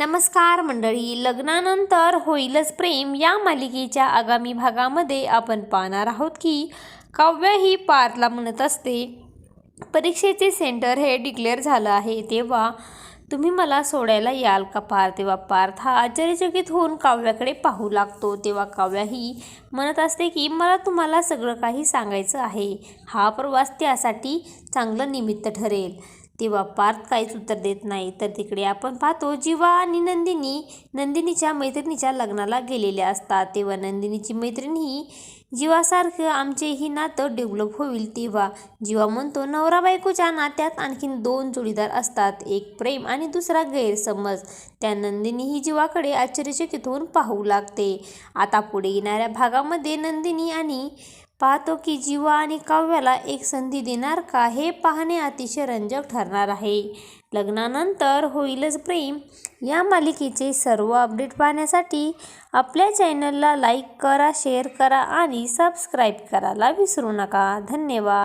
नमस्कार मंडळी लग्नानंतर होईलच प्रेम या मालिकेच्या आगामी भागामध्ये आपण पाहणार आहोत की काव्य ही पार्थला म्हणत असते परीक्षेचे सेंटर हे डिक्लेअर झालं आहे तेव्हा तुम्ही मला सोडायला याल का पार तेव्हा पार्थ हा आश्चर्यचकित होऊन काव्याकडे पाहू लागतो. तेव्हा काव्या ही म्हणत असते की मला तुम्हाला सगळं काही सांगायचं आहे. हा प्रवास त्यासाठी चांगलं निमित्त ठरेल. तेव्हा पार्थ काहीच उत्तर देत नाही. तर तिकडे आपण पाहतो जीवा आणि नंदिनी नंदिनीच्या मैत्रिणीच्या लग्नाला गेलेल्या असतात. तेव्हा नंदिनीची मैत्रीण ही जीवासारखं आमचेही नातं डेव्हलप होईल तेव्हा जीवा म्हणतो नवरा बायकोच्या नात्यात आणखीन दोन जोडीदार असतात. एक प्रेम आणि दुसरा गैरसमज. त्या नंदिनी ही जीवाकडे आश्चर्यचकित होऊन पाहू लागते. आता पुढे येणाऱ्या भागामध्ये नंदिनी आणि पाहतो की जीवा आणि काव्याला एक संधी देणार का हे पाहणे अतिशय रंजक ठरणार आहे. लग्नानंतर होईलच प्रेम. या मालिकेचे सर्व अपडेट पाहण्यासाठी आपल्या चॅनलला लाईक करा शेअर करा आणि सबस्क्राईब करायला विसरू नका. धन्यवाद.